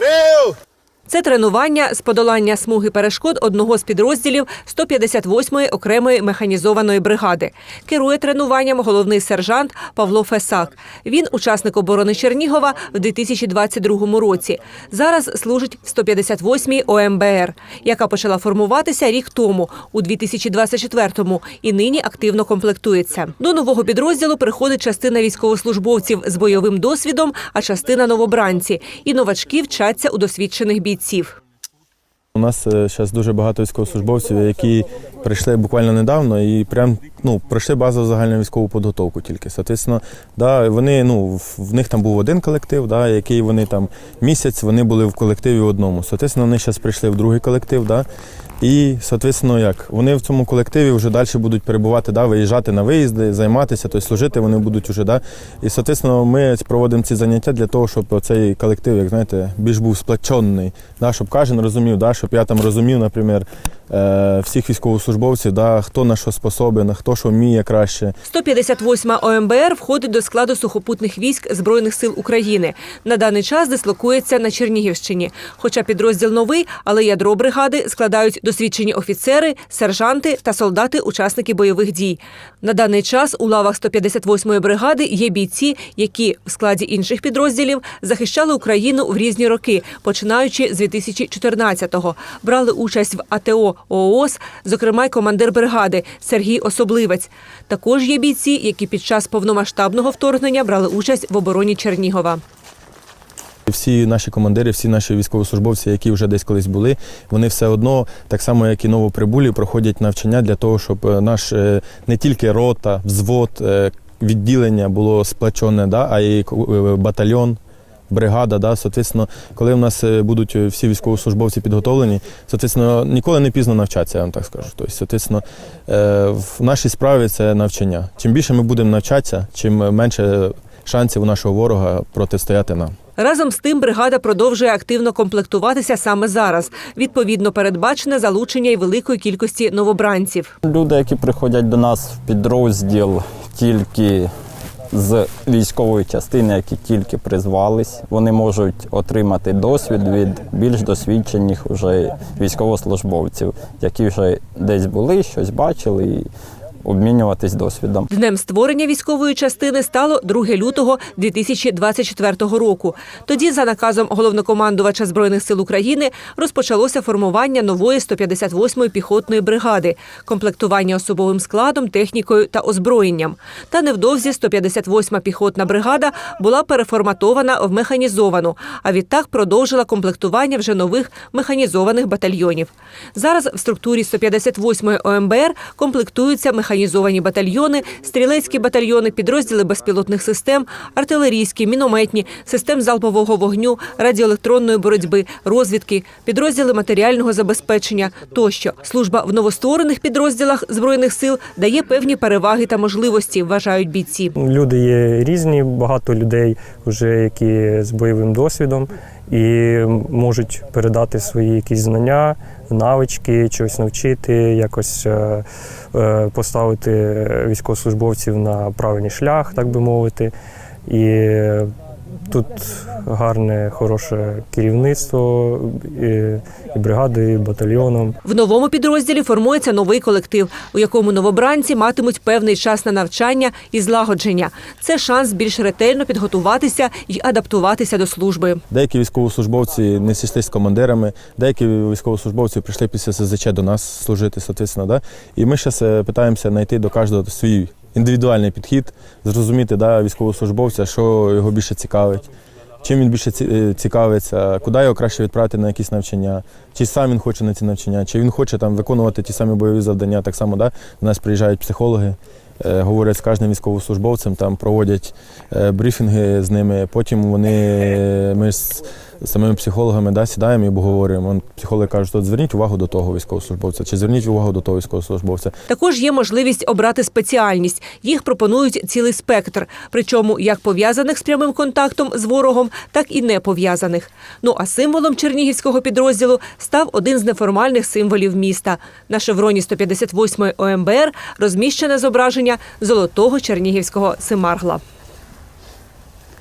Creu! Це тренування з подолання смуги перешкод одного з підрозділів 158-ї окремої механізованої бригади. Керує тренуванням головний сержант Павло Фесак. Він учасник оборони Чернігова в 2022 році. Зараз служить в 158-й ОМБР, яка почала формуватися рік тому, у 2024-му, і нині активно комплектується. До нового підрозділу приходить частина військовослужбовців з бойовим досвідом, а частина новобранці. І новачки вчаться у досвідчених бійців. У нас зараз дуже багато військовослужбовців, які прийшли буквально недавно і прям ну пройшли базову загальну військову підготовку тільки. Соответственно, да, вони ну в- них там був один колектив, да, який вони там місяць вони були в колективі одному. Соответственно, вони зараз прийшли в другий колектив, да. І, соответственно, як вони в цьому колективі вже далі будуть перебувати, да, виїжджати на виїзди, займатися, тобто служити вони будуть вже. Да. І, соответственно, ми проводимо ці заняття для того, щоб цей колектив, як знаєте, більш був сплачений, да, щоб кожен розумів, да, щоб я там розумів, наприклад, всіх військовослужбовців, да, хто на що способен, хто що вміє краще. 158 ОМБР входить до складу сухопутних військ Збройних сил України. На даний час дислокується на Чернігівщині. Хоча підрозділ новий, але ядро бригади складають досвідчені офіцери, сержанти та солдати-учасники бойових дій. На даний час у лавах 158-ї бригади є бійці, які в складі інших підрозділів захищали Україну в різні роки, починаючи з 2014-го. Брали участь в АТО ООС, зокрема й командир бригади Сергій Особливець. Також є бійці, які під час повномасштабного вторгнення брали участь в обороні Чернігова. Всі наші командири, всі наші військовослужбовці, які вже десь колись були, вони все одно, так само як і новоприбулі, проходять навчання для того, щоб е, наш е, не тільки рота, взвод, е, відділення було сплачене, да, а й батальйон. Бригада, да, соответственно, коли в нас е, будуть е, всі військовослужбовці підготовлені, соответственно, ніколи не пізно навчатися, я вам так скажу. Тобто, соответственно, е, в нашій справі це навчання. Чим більше ми будемо навчатися, чим менше шансів у нашого ворога протистояти нам. Разом з тим бригада продовжує активно комплектуватися саме зараз. Відповідно, передбачене залучення й великої кількості новобранців. Люди, які приходять до нас в підрозділ тільки з військової частини, які тільки призвались, вони можуть отримати досвід від більш досвідчених вже військовослужбовців, які вже десь були, щось бачили і обмінюватись досвідом. Днем створення військової частини стало 2 лютого 2024 року. Тоді, за наказом головнокомандувача збройних сил України, розпочалося формування нової 158-ї піхотної бригади, комплектування особовим складом, технікою та озброєнням. Та невдовзі 158-ма піхотна бригада була переформатована в механізовану, а відтак продовжила комплектування вже нових механізованих батальйонів. Зараз в структурі 158-ї ОМБР комплектуються механізовані батальйони, стрілецькі батальйони, підрозділи безпілотних систем, артилерійські, мінометні, систем залпового вогню, радіоелектронної боротьби, розвідки, підрозділи матеріального забезпечення тощо. Служба в новостворених підрозділах збройних сил дає певні переваги та можливості, вважають бійці. Люди є різні, багато людей, вже які з бойовим досвідом і можуть передати свої якісь знання, навички, чогось навчити, якось е, е, поставити військовослужбовців на правильний шлях, так би мовити. І тут гарне, хороше керівництво і, і бригадою, і батальйоном. В новому підрозділі формується новий колектив, у якому новобранці матимуть певний час на навчання і злагодження. Це шанс більш ретельно підготуватися і адаптуватися до служби. Деякі військовослужбовці не зійшли з командирами, деякі військовослужбовці прийшли після СЗЧ до нас служити, соответственно, да? І ми зараз намагаємося знайти до кожного свій індивідуальний підхід, зрозуміти да, військовослужбовця, що його більше цікавить. Чим він більше е, цікавиться, куди його краще відправити на якісь навчання, чи сам він хоче на ці навчання, чи він хоче там виконувати ті самі бойові завдання. Так само да, до нас приїжджають психологи, е, говорять з кожним військовослужбовцем, там проводять е, брифінги з ними. Потім вони ми з самими психологами да, сідаємо і обговорюємо. Психологи кажуть, от зверніть увагу до того військовослужбовця, чи зверніть увагу до того військовослужбовця. Також є можливість обрати спеціальність. Їх пропонують цілий спектр, причому як пов'язаних з прямим контактом з ворогом, так і не пов'язаних. Ну а символом чернігівського підрозділу став один з неформальних символів міста. На шевроні 158-ї ОМБР розміщене зображення золотого чернігівського симаргла.